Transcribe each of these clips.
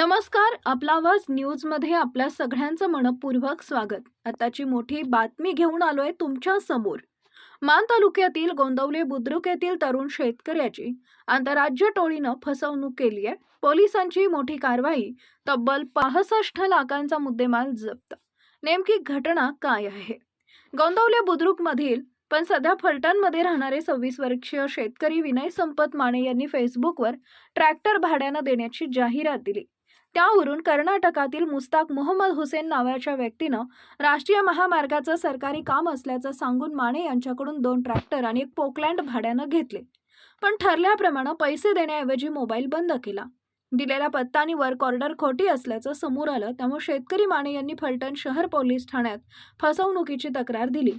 नमस्कार आपला आवाज न्यूजमध्ये आपल्या सगळ्यांचं मनपूर्वक स्वागत. आताची मोठी बातमी घेऊन आलोय तुमच्यासमोर. मान तालुक्यातील गोंदवले बुद्रुक येथील तरुण शेतकऱ्याची आंतरराज्य टोळीनं फसवणूक केली आहे. पोलिसांची मोठी कारवाई तब्बल पासष्ट लाखांचा मुद्देमाल जप्त. नेमकी घटना काय आहे? गोंदवले बुद्रुक मधील पण सध्या फलटणमध्ये राहणारे सव्वीस वर्षीय शेतकरी विनय संपत माने यांनी फेसबुकवर ट्रॅक्टर भाड्यानं देण्याची जाहिरात दिली. त्यावरून कर्नाटकातील मुस्ताक मोहम्मद हुसेन नावाच्या व्यक्तीनं राष्ट्रीय महामार्गाचं सरकारी काम असल्याचं सांगून माने यांच्याकडून दोन ट्रॅक्टर आणि एक पोकलँड भाड्यानं घेतले. पण ठरल्याप्रमाणे पैसे देण्याऐवजी मोबाईल बंद केला. दिलेला पत्ता आणि वर्क ऑर्डर खोटी असल्याचं समोर आलं त्यामुळे शेतकरी माने यांनी फलटण शहर पोलीस ठाण्यात फसवणुकीची तक्रार दिली.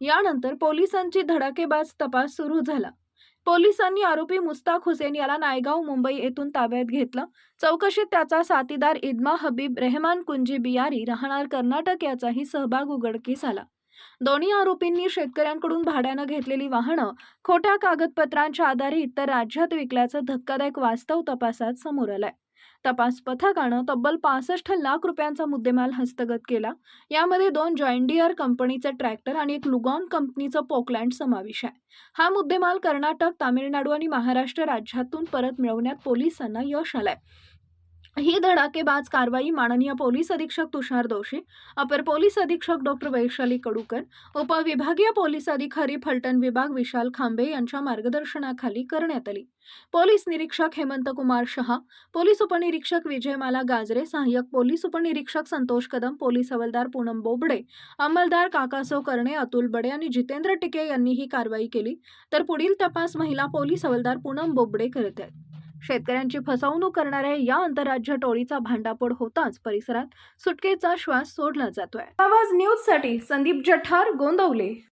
यानंतर पोलिसांची धडाकेबाज तपास सुरू झाला. पोलिसांनी आरोपी मुस्ताक हुसेन याला नायगाव मुंबई येथून ताब्यात घेतलं. चौकशीत त्याचा साथीदार इदमा हबीब रेहमान कुंजी बियारी राहणार कर्नाटक याचाही सहभाग उघडकीस आला. दोन्ही आरोपींनी शेतकऱ्यांकडून भाड्यानं घेतलेली वाहनं खोट्या कागदपत्रांच्या आधारे इतर राज्यात विकल्याचं धक्कादायक वास्तव तपासात समोर आलंय. तपास पथकानं तब्बल पासष्ट लाख रुपयांचा मुद्देमाल हस्तगत केला. यामध्ये दोन जॉइंडियर कंपनीचे ट्रॅक्टर आणि एक लुगॉन कंपनीचं पोकलँड समावेश आहे. हा मुद्देमाल कर्नाटक तामिळनाडू आणि महाराष्ट्र राज्यातून परत मिळवण्यात पोलिसांना यश आलंय. ही धडाकेबाज कारवाई माननीय पोलीस अधीक्षक तुषार दोशी अपर पोलीस अधीक्षक डॉक्टर वैशाली कडूकर उपविभागीय पोलीस अधिकारी फलटण विभाग विशाल खांबे यांच्या मार्गदर्शनाखाली करण्यात आली. पोलीस निरीक्षक हेमंत कुमार शहा पोलीस उपनिरीक्षक विजयमाला गाजरे सहाय्यक पोलीस उपनिरीक्षक संतोष कदम पोलीस हवालदार पूनम बोबडे अंमलदार काकासो कर्णे अतुल बडे आणि जितेंद्र टिके यांनी ही कारवाई केली. तर पुढील तपास महिला पोलीस हवालदार पूनम बोबडे करत आहेत. शेतकऱ्यांची फसवणूक करणाऱ्या या आंतरराज्य टोळीचा भांडापोड होताच परिसरात सुटकेचा श्वास सोडला जातोय. आवाज न्यूजसाठी संदीप जठार गोंदवले.